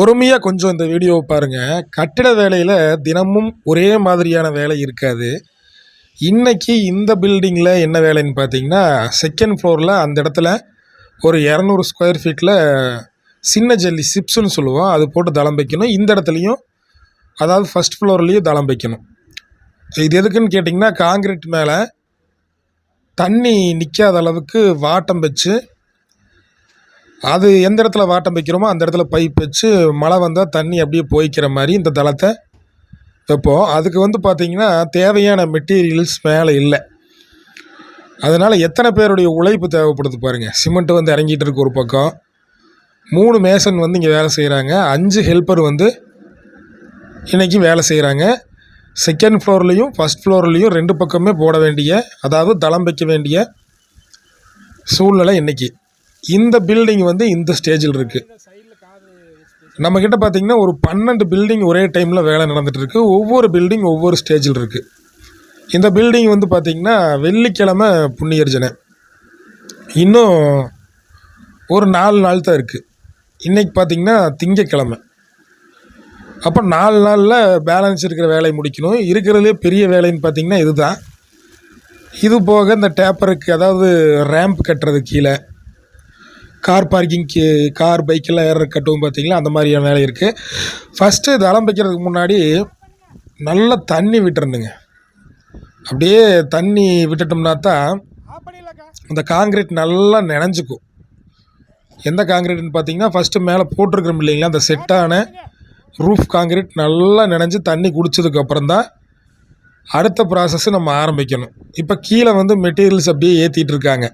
பொறுமையாக கொஞ்சம் இந்த வீடியோவை பாருங்கள் கட்டிட வேலையில் தினமும் ஒரே மாதிரியான வேலை இருக்காது. இன்றைக்கி இந்த பில்டிங்கில் என்ன வேலைன்னு பார்த்தீங்கன்னா செகண்ட் ஃப்ளோரில் அந்த இடத்துல ஒரு இரநூறு ஸ்கொயர் ஃபீட்டில் சின்ன ஜல்லி சிப்ஸ்னு சொல்லுவோம். அது போட்டு தளம் வைக்கணும். இந்த இடத்துலையும் அதாவது ஃபஸ்ட் ஃப்ளோர்லேயும் தளம் வைக்கணும். இது எதுக்குன்னு கேட்டிங்கன்னா காங்கிரீட் மேலே தண்ணி நிற்காத அளவுக்கு வாட்டம் வச்சு அது எந்த இடத்துல வாட்டம் வைக்கிறோமோ அந்த இடத்துல பைப் வச்சு மழை வந்தால் தண்ணி அப்படியே போய்க்கிற மாதிரி இந்த தளத்தை வைப்போம். அதுக்கு வந்து பார்த்திங்கன்னா தேவையான மெட்டீரியல்ஸ் மேலே இல்லை. அதனால் எத்தனை பேருடைய உழைப்பு தேவைப்படுது பாருங்கள் சிமெண்ட் வந்து இறங்கிட்டு இருக்கு ஒரு பக்கம். மூணு மேசன் வந்து இங்கே வேலை செய்கிறாங்க அஞ்சு ஹெல்ப்பர் வந்து இன்றைக்கி வேலை செய்கிறாங்க செகண்ட் ஃப்ளோர்லேயும் ஃபஸ்ட் ஃப்ளோர்லேயும் ரெண்டு பக்கமே போட வேண்டிய அதாவது தளம் வைக்க வேண்டிய சூழ்நிலை இன்றைக்கி இந்த பில்டிங் வந்து இந்த ஸ்டேஜில் இருக்குது நம்மக்கிட்ட பார்த்தீங்கன்னா ஒரு பன்னெண்டு பில்டிங் ஒரே டைமில் வேலை நடந்துகிட்ருக்கு ஒவ்வொரு பில்டிங் ஒவ்வொரு ஸ்டேஜில் இருக்குது இந்த பில்டிங் வந்து பார்த்திங்கன்னா வெள்ளிக்கிழமை புண்ணியர்ஜனை. இன்னும் ஒரு நாலு நாள் தான் இருக்குது இன்றைக்கி பார்த்திங்கன்னா திங்கக்கிழமை. அப்போ நாலு நாளில் பேலன்ஸ் இருக்கிற வேலையை முடிக்கணும். இருக்கிறதுலே பெரிய வேலைன்னு பார்த்திங்கன்னா இதுதான். இது போக இந்த டேப்பருக்கு அதாவது ரேம்ப் கட்டுறது கீழே கார் பார்க்கிங்க்கு கார் பைக்கெல்லாம் ஏற கட்டவும் பார்த்தீங்களா? அந்த மாதிரியான வேலை இருக்குது ஃபஸ்ட்டு தளம் வைக்கிறதுக்கு முன்னாடி நல்லா தண்ணி விட்டுறணுங்க. அப்படியே தண்ணி விட்டுட்டோம்னா தான் அந்த காங்கிரீட் நல்லா நினைஞ்சுக்கும். எந்த காங்கிரீட்னு பார்த்தீங்கன்னா ஃபஸ்ட்டு மேலே போட்டிருக்கிறோம் இல்லைங்களா? அந்த செட்டான ரூஃப் காங்கிரீட் நல்லா நினைஞ்சு தண்ணி குடித்ததுக்கப்புறம் தான் அடுத்த ப்ராசஸ்ஸு நம்ம ஆரம்பிக்கணும். இப்போ கீழே வந்து மெட்டீரியல்ஸ் அப்படியே ஏற்றிட்டு இருக்காங்க.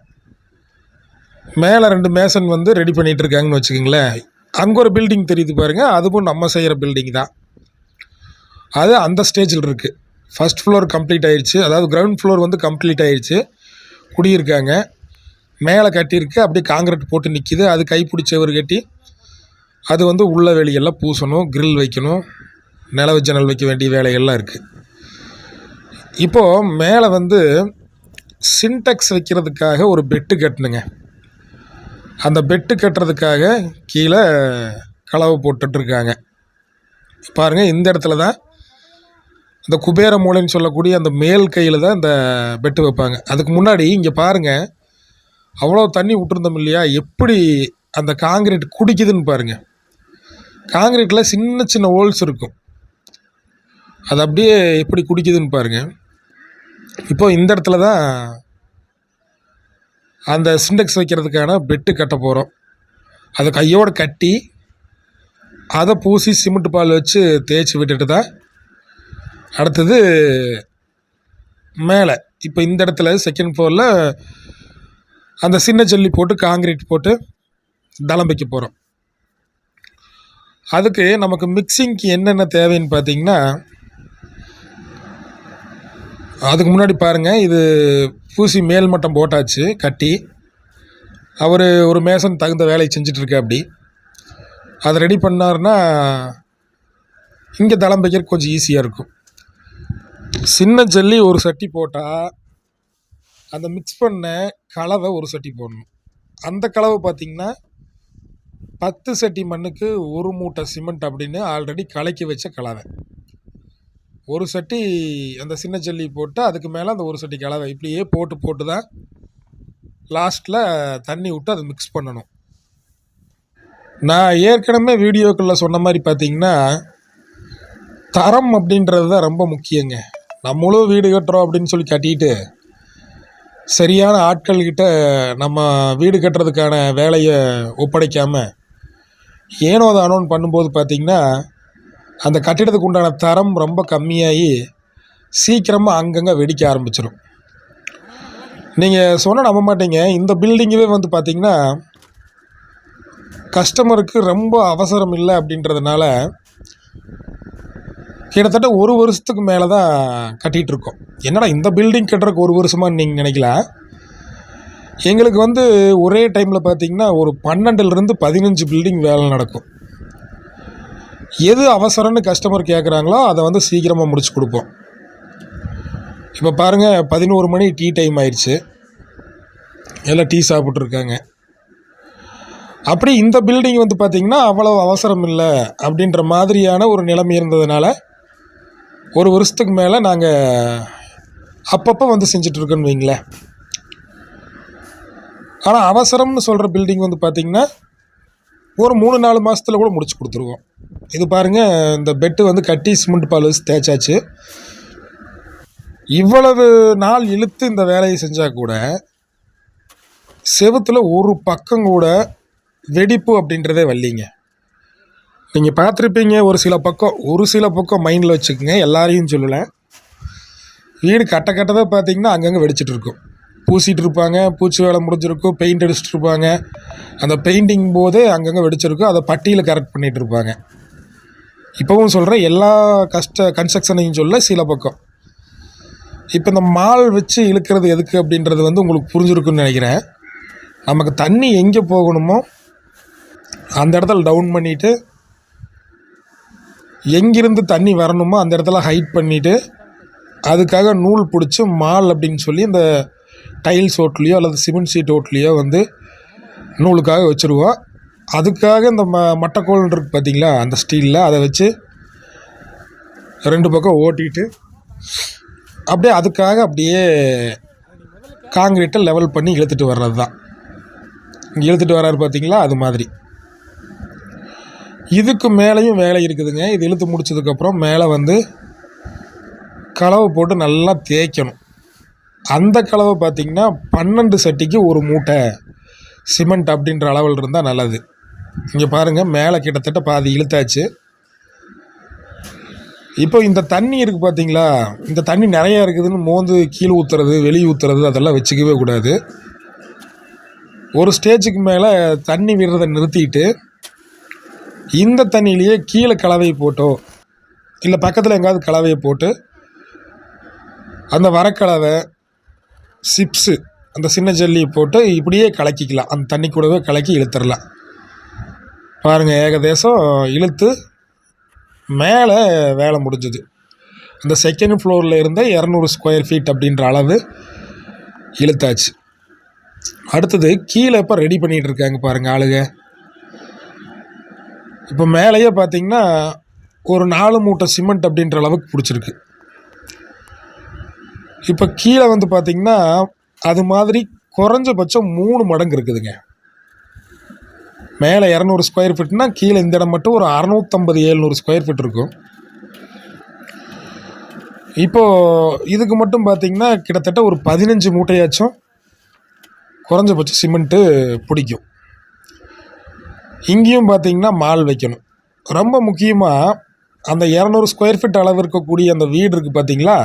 மேலே ரெண்டு மேசன் வந்து ரெடி பண்ணிகிட்டு இருக்காங்கன்னு வச்சுக்கோங்களேன். அங்கே ஒரு பில்டிங் தெரியுது பாருங்கள் அதுவும் நம்ம செய்கிற பில்டிங் தான். அது அந்த ஸ்டேஜில் இருக்குது ஃபஸ்ட் ஃப்ளோர் கம்ப்ளீட் ஆயிடுச்சு அதாவது கிரவுண்ட் ஃப்ளோர் வந்து கம்ப்ளீட் ஆயிடுச்சு குடியிருக்காங்க. மேலே கட்டியிருக்கு. அப்படியே காங்கிரீட் போட்டு நிற்கிது அது கைப்பிடிச்சவர் கட்டி அது வந்து உள்ள வெளியெல்லாம் பூசணும் கிரில் வைக்கணும் நிலவு ஜன்னல் வைக்க வேண்டிய வேலைகள்லாம் இருக்குது இப்போது மேலே வந்து சின்டெக்ஸ் வைக்கிறதுக்காக ஒரு பெட்டு கட்டணுங்க. அந்த பெட்டு கட்டுறதுக்காக கீழே களவு போட்டுட்ருக்காங்க. பாருங்கள் இந்த இடத்துல தான் இந்த குபேர மூலைன்னு சொல்லக்கூடிய அந்த மேல் கையில் தான் இந்த பெட்டு வைப்பாங்க. அதுக்கு முன்னாடி இங்கே பாருங்கள் அவ்வளோ தண்ணி விட்டுருந்தோம் இல்லையா? எப்படி அந்த காங்கிரீட் குடிக்குதுன்னு பாருங்கள் காங்கிரீட்டில் சின்ன சின்ன ஹோல்ஸ் இருக்கும். அது அப்படியே எப்படி குடிக்குதுன்னு பாருங்கள் இப்போ இந்த இடத்துல தான் அந்த சிண்டெக்ஸ் வைக்கிறதுக்கான பெட்டு கட்ட போகிறோம் அதை கையோடு கட்டி அதை பூசி சிமெண்ட் பால் வச்சு தேய்ச்சி விட்டுட்டு தான் அடுத்தது மேலே. இப்போ இந்த இடத்துல செகண்ட் ஃப்ளோரில் அந்த சின்ன ஜல்லி போட்டு காங்கிரீட் போட்டு தளம் வைக்க போகிறோம் அதுக்கு நமக்கு மிக்சிங்க்கு என்னென்ன தேவைன்னு பார்த்தீங்கன்னா அதுக்கு முன்னாடி பாருங்கள் இது பூசி மேல் மட்டம் போட்டாச்சு கட்டி. அவர் ஒரு மேசன் தகுந்த வேலையை செஞ்சிட்ருக்க அப்படி. அதை ரெடி பண்ணார்னா இங்கே தளம் வைக்கிறதுக்கு கொஞ்சம் ஈஸியாக இருக்கும். சின்ன ஜல்லி ஒரு சட்டி போட்டால் அந்த மிக்ஸ் பண்ண கலவை ஒரு சட்டி போடணும். அந்த கலவை பார்த்திங்கன்னா பத்து சட்டி மண்ணுக்கு ஒரு மூட்டை சிமெண்ட் அப்படின்னு ஆல்ரெடி கலக்கி வச்ச கலவை. ஒரு சட்டி அந்த சின்ன ஜல்லி போட்டு அதுக்கு மேலே அந்த ஒரு சட்டி கலவை. இப்படியே போட்டு போட்டு தான் லாஸ்ட்டில் தண்ணி விட்டு அதை மிக்ஸ் பண்ணணும். நான் ஏற்கனவே வீடியோக்களில் சொன்ன மாதிரி பார்த்தீங்கன்னா தரம் அப்படின்றது தான் ரொம்ப முக்கியங்க. நம்மளும் வீடு கட்டுறோம் அப்படின்னு சொல்லி கட்டிட்டு சரியான ஆட்கள்கிட்ட நம்ம வீடு கட்டுறதுக்கான வேலையை ஒப்படைக்காமல் ஏனோ தானோன்னு பண்ணும்போது பார்த்திங்கன்னா அந்த கட்டிடத்துக்கு உண்டான தரம் ரொம்ப கம்மியாகி சீக்கிரமாக அங்கங்கே வெடிக்க ஆரம்பிச்சிடும் நீங்கள் சொன்ன நம்ப மாட்டீங்க. இந்த பில்டிங்கவே வந்து பார்த்திங்கன்னா கஸ்டமருக்கு ரொம்ப அவசரம் இல்லை அப்படின்றதுனால கிட்டத்தட்ட ஒரு வருஷத்துக்கு மேலே தான் கட்டிகிட்ருக்கோம் என்னடா இந்த பில்டிங் கட்டுறதுக்கு ஒரு வருஷமானு நீங்கள் நினைக்கல? எங்களுக்கு வந்து ஒரே டைமில் பார்த்திங்கன்னா ஒரு பன்னெண்டுலேருந்து பதினஞ்சு பில்டிங் வேலை நடக்கும். எது அவசரம்னு கஸ்டமர் கேட்குறாங்களோ அதை வந்து சீக்கிரமாக முடிச்சு கொடுப்போம். இப்போ பாருங்கள் பதினோரு மணி டீ டைம் ஆயிடுச்சு. எல்லாம் டீ சாப்பிட்ருக்காங்க அப்படி இந்த பில்டிங் வந்து பார்த்திங்கன்னா அவ்வளோ அவசரம் இல்லை அப்படின்ற மாதிரியான ஒரு நிலைமை இருந்ததுனால ஒரு வருஷத்துக்கு மேலே நாங்கள் அப்பப்போ வந்து செஞ்சிட்ருக்கோன்னு வைங்களேன். ஆனால் அவசரம்னு சொல்கிற பில்டிங் வந்து பார்த்திங்கன்னா ஒரு மூணு நாலு மாதத்துல கூட முடிச்சு கொடுத்துருவோம். இது பாருங்கள் இந்த பெட்டு வந்து கட்டி சிமெண்ட் பால் வச்சு தேய்ச்சாச்சு. இவ்வளவு நாள் இழுத்து இந்த வேலையை செஞ்சால் கூட செவுத்துல ஒரு பக்கம் கூட வெடிப்பு அப்படின்றதே வரலிங்க. நீங்கள் பார்த்துருப்பீங்க ஒரு சில பக்கம் ஒரு சில பக்கம் மைண்டில் வச்சுக்கோங்க எல்லாரையும் சொல்லலை. வீடு கட்ட கட்டதாக பார்த்தீங்கன்னா அங்கங்கே வெடிச்சிட்டு பூசிகிட்டு இருப்பாங்க பூச்சி வேலை முடிஞ்சிருக்கும் பெயிண்ட் அடிச்சுட்டு இருப்பாங்க அந்த பெயிண்டிங் போதே அங்கங்கே வெடிச்சிருக்கும் அதை பட்டியில் கரெக்ட் பண்ணிகிட்டு இருப்பாங்க இப்போவும் சொல்கிறேன் எல்லா கஷ்ட கன்ஸ்ட்ரக்ஷனையும் சொல்ல சில பக்கம். இப்போ இந்த மால் வச்சு இழுக்கிறது எதுக்கு அப்படின்றது வந்து உங்களுக்கு புரிஞ்சிருக்குன்னு நினைக்கிறேன். நமக்கு தண்ணி எங்கே போகணுமோ அந்த இடத்துல டவுன் பண்ணிவிட்டு எங்கிருந்து தண்ணி வரணுமோ அந்த இடத்துல ஹைட் பண்ணிவிட்டு அதுக்காக நூல் பிடிச்சி மால் அப்படின்னு சொல்லி இந்த டைல்ஸ் ஓட்லேயோ அல்லது சிமெண்ட் சீட் ஓட்லேயோ வந்து நூலுக்காக வச்சுருவோம். அதுக்காக இந்த ம மட்டைக்கோல் இருக்குது பார்த்தீங்களா அந்த ஸ்டீலில் அதை வச்சு ரெண்டு பக்கம் ஓட்டிட்டு அப்படியே அதுக்காக அப்படியே காங்கிரீட்டை லெவல் பண்ணி இழுத்துட்டு வர்றது தான் இங்கே இழுத்துட்டு வர்றாரு பார்த்தீங்களா அது மாதிரி. இதுக்கு மேலேயும் வேலை இருக்குதுங்க. இது இழுத்து முடிச்சதுக்கப்புறம் மேலே வந்து கலவை போட்டு நல்லா தேய்க்கணும். அந்த கலவை பார்த்திங்கன்னா பன்னெண்டு சட்டிக்கு ஒரு மூட்டை சிமெண்ட் அப்படின்ற அளவில் இருந்தால் நல்லது. இங்கே பாருங்கள் மேலே கிட்டத்தட்ட பாதி இழுத்தாச்சு. இப்போ இந்த தண்ணி இருக்குது பார்த்தீங்களா? இந்த தண்ணி நிறையா இருக்குதுன்னு மோந்து கீழே ஊற்றுறது வெளியே ஊற்றுறது அதெல்லாம் வச்சுக்கவே கூடாது. ஒரு ஸ்டேஜுக்கு மேலே தண்ணி விடுறதை நிறுத்திட்டு இந்த தண்ணியிலேயே கீழே கலவையை போட்டோ இல்லை பக்கத்தில் எங்கேயாவது கலவையை போட்டு அந்த வரக்கலவை சிப்ஸு. அந்த சின்ன ஜல்லியை போட்டு இப்படியே கலக்கிக்கலாம். அந்த தண்ணி கூடவே கலக்கி இழுத்துடலாம். பாருங்கள் ஏகதேசம் இழுத்து மேலே வேலை முடிஞ்சுது. அந்த செகண்ட் ஃப்ளோரில் இருந்த இரநூறு ஸ்கொயர் ஃபீட் அப்படின்ற அளவு இழுத்தாச்சு. அடுத்தது கீழே இப்போ ரெடி பண்ணிகிட்டு இருக்காங்க பாருங்கள் ஆளுங்க. இப்போ மேலேயே பார்த்தீங்கன்னா ஒரு நாலு மூட்டை சிமெண்ட் அப்படின்ற அளவுக்கு பிடிச்சிருக்கு. இப்போ கீழே வந்து பார்த்தீங்கன்னா அது மாதிரி குறைஞ்சபட்சம் மூணு மடங்கு இருக்குதுங்க. மேலே இரநூறு ஸ்கொயர் ஃபீட்னா கீழே இந்த இடம் மட்டும் ஒரு அறநூற்றம்பது ஏழ்நூறு ஸ்கொயர் ஃபீட் இருக்கும். இப்போது இதுக்கு மட்டும் பார்த்தீங்கன்னா கிட்டத்தட்ட ஒரு பதினஞ்சு மூட்டையாச்சும் குறைஞ்சபட்சம் சிமெண்ட்டு பிடிக்கும். இங்கேயும் பார்த்தீங்கன்னா மால் வைக்கணும். ரொம்ப முக்கியமாக அந்த இரநூறு ஸ்கொயர் ஃபீட் அளவு இருக்கக்கூடிய அந்த வீடு இருக்குது பார்த்தீங்களா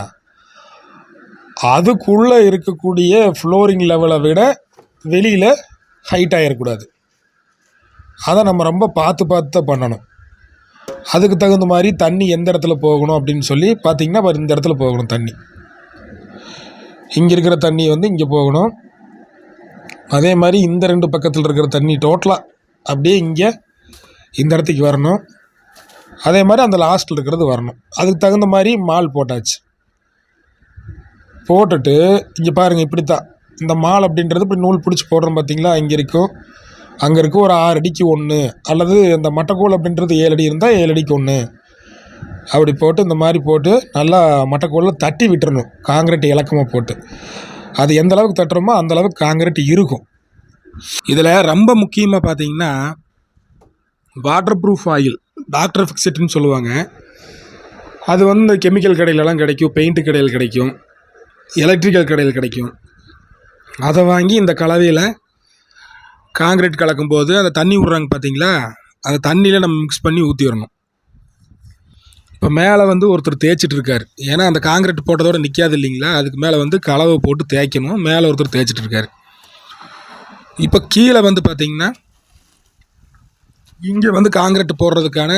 அதுக்குள்ளே இருக்கக்கூடிய ஃப்ளோரிங் லெவலை விட வெளியில் ஹைட் ஆகிடக்கூடாது அதை நம்ம ரொம்ப பார்த்து பார்த்து தான் பண்ணணும். அதுக்கு தகுந்த மாதிரி தண்ணி எந்த இடத்துல போகணும் அப்படின்னு சொல்லி பார்த்தீங்கன்னா இந்த இடத்துல போகணும் தண்ணி. இங்கே இருக்கிற தண்ணி வந்து இங்கே போகணும். அதே மாதிரி இந்த ரெண்டு பக்கத்தில் இருக்கிற தண்ணி டோட்டலாக அப்படியே இங்கே இந்த இடத்துக்கு வரணும். அதே மாதிரி அந்த லாஸ்ட்டில் இருக்கிறது வரணும். அதுக்கு தகுந்த மாதிரி மால் போட்டாச்சு. போட்டுட்டு இங்கே பாருங்கள் இப்படி தான் இந்த மால் அப்படின்றது இப்படி நூல் பிடிச்சி போடுறோம் பார்த்தீங்களா இங்கே இருக்கும். அங்கே இருக்கும் ஒரு ஆறு அடிக்கு ஒன்று அல்லது இந்த மட்டைக்கோல் அப்படின்றது ஏழு அடி இருந்தால் ஏழு அடிக்கு ஒன்று அப்படி போட்டு இந்த மாதிரி போட்டு நல்லா மட்டைக்கோலில் தட்டி விட்டுறணும். காங்கிரீட் இலக்கமாக போட்டு. அது எந்த அளவுக்கு தட்டுறோமோ அந்த அளவுக்கு காங்கிரீட் இருக்கும். இதில் ரொம்ப முக்கியமாக பார்த்தீங்கன்னா வாட்டர் ப்ரூஃப் ஆயில் டாக்டர் ஃபிக்ஸட்னு சொல்லுவாங்க. அது வந்து இந்த கெமிக்கல் கடையிலலாம் கிடைக்கும் பெயிண்ட் கடையில் கிடைக்கும். எலக்ட்ரிக்கல் கடையில் கிடைக்கும். அதை வாங்கி இந்த கலவையில் காங்கிரீட் கலக்கும்போது அந்த தண்ணி விட்றாங்க பார்த்தீங்களா அந்த தண்ணியில் நம்ம மிக்ஸ் பண்ணி ஊற்றிடணும் இப்போ மேலே வந்து ஒருத்தர் தேய்ச்சிட்டு இருக்கார். ஏன்னா அந்த காங்கிரீட் போட்டதோட நிற்காது இல்லைங்களா? அதுக்கு மேலே வந்து கலவை போட்டு தேய்க்கணும். மேலே ஒருத்தர் தேய்ச்சிட்டு இருக்கார். இப்போ கீழே வந்து பார்த்தீங்கன்னா இங்கே வந்து காங்கிரீட் போடுறதுக்கான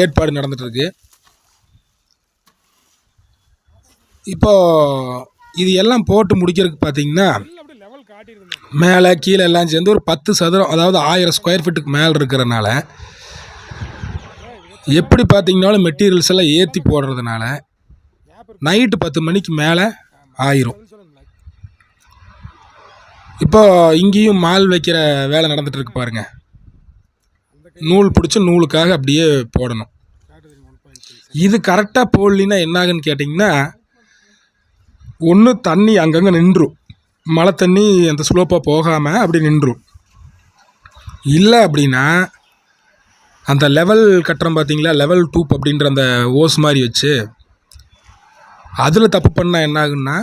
ஏற்பாடு நடந்துகிட்ருக்கு இப்போது இப்போ இது எல்லாம் போட்டு முடிக்கிறதுக்கு பார்த்தீங்கன்னா மேலே கீழே எல்லாம் சேர்ந்து ஒரு பத்து சதுரம் அதாவது ஆயிரம் ஸ்கொயர் ஃபீட்டுக்கு மேலே இருக்கிறனால எப்படி பார்த்தீங்கனாலும் மெட்டீரியல்ஸ் எல்லாம் ஏற்றி போடுறதுனால நைட்டு பத்து மணிக்கு மேலே ஆயிரும். இப்போ இங்கேயும் மால் வைக்கிற வேலை நடந்துட்டு இருக்கு பாருங்க. நூல் பிடிச்சி நூலுக்காக அப்படியே போடணும். இது கரெக்டாக போடலின்னா என்னாகுன்னு கேட்டிங்கன்னா ஒன்று தண்ணி அங்கங்கே நின்றும் மழை தண்ணி அந்த ஸ்லோப்பாக போகாமல் அப்படி நின்றும் இல்லை அப்படின்னா அந்த லெவல் கட்டுறோம் பார்த்தீங்களா? லெவல் டூப் அப்படின்ற அந்த ஓஸ் மாதிரி வச்சு அதில் தப்பு பண்ணால் என்ன ஆகுன்னா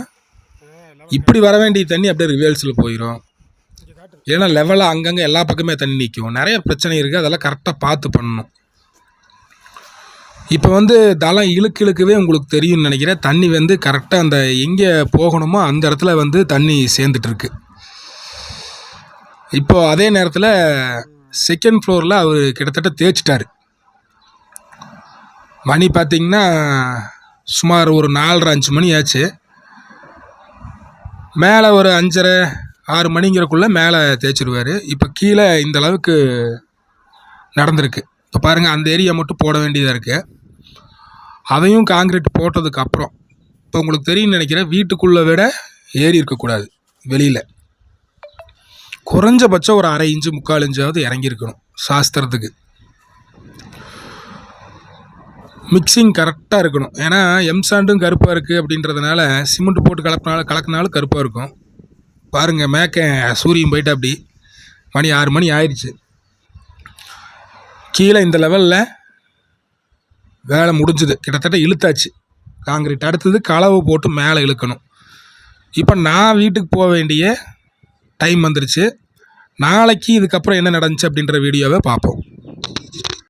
இப்படி வர வேண்டிய தண்ணி அப்படியே ரிவேல்ஸில் போயிடும் ஏன்னா லெவலாக அங்கங்கே எல்லா பக்கமே தண்ணி நிற்கும் நிறைய பிரச்சனை இருக்குது அதெல்லாம் கரெக்டாக பார்த்து பண்ணணும். இப்போ வந்து தளம் இழுக்கு இழுக்கவே உங்களுக்கு தெரியும்னு நினைக்கிறேன். தண்ணி வந்து கரெக்டாக அந்த எங்கே போகணுமோ அந்த இடத்துல வந்து தண்ணி சேர்ந்துட்டுருக்கு இப்போ அதே நேரத்தில் செகண்ட் ஃப்ளோரில் அவர் கிட்டத்தட்ட தேய்ச்சிட்டாரு. மணி பார்த்தீங்கன்னா சுமார் ஒரு நாலரை அஞ்சு மணி ஆச்சு. மேலே ஒரு அஞ்சரை ஆறு மணிங்கிறக்குள்ளே மேலே தேய்ச்சிடுவார் இப்போ கீழே இந்த அளவுக்கு நடந்திருக்கு. இப்போ பாருங்கள் அந்த ஏரியா மட்டும் போட வேண்டியதாக இருக்குது அதையும் காங்கிரீட் போட்டதுக்கு அப்புறம் இப்போ உங்களுக்கு தெரியும்னு நினைக்கிறேன் வீட்டுக்குள்ளே விட ஏறி இருக்கக்கூடாது வெளியில். குறைஞ்சபட்சம் ஒரு அரை இன்ச்சு முக்கால் இன்ச்சாவது இறங்கியிருக்கணும் சாஸ்திரத்துக்கு. மிக்சிங் கரெக்டாக இருக்கணும். ஏன்னா எம்சாண்டும் கருப்பாக இருக்குது அப்படின்றதுனால சிமெண்ட் போட்டு கலப்பினாலும் கலக்கினாலும் கருப்பாக இருக்கும். பாருங்கள் மேக்க சூரியன் போயிட்டு அப்படி மணி ஆறு மணி ஆயிடுச்சு. கீழே இந்த லெவலில் வேலை முடிஞ்சுது. கிட்டத்தட்ட இழுத்தாச்சு. காங்கிரீட் அடுத்தது கலவை போட்டு மேலே இழுக்கணும். இப்போ நான் வீட்டுக்கு போக வேண்டிய டைம் வந்துருச்சு. நாளைக்கு இதுக்கப்புறம் என்ன நடந்துச்சு அப்படின்ற வீடியோவை பார்ப்போம்.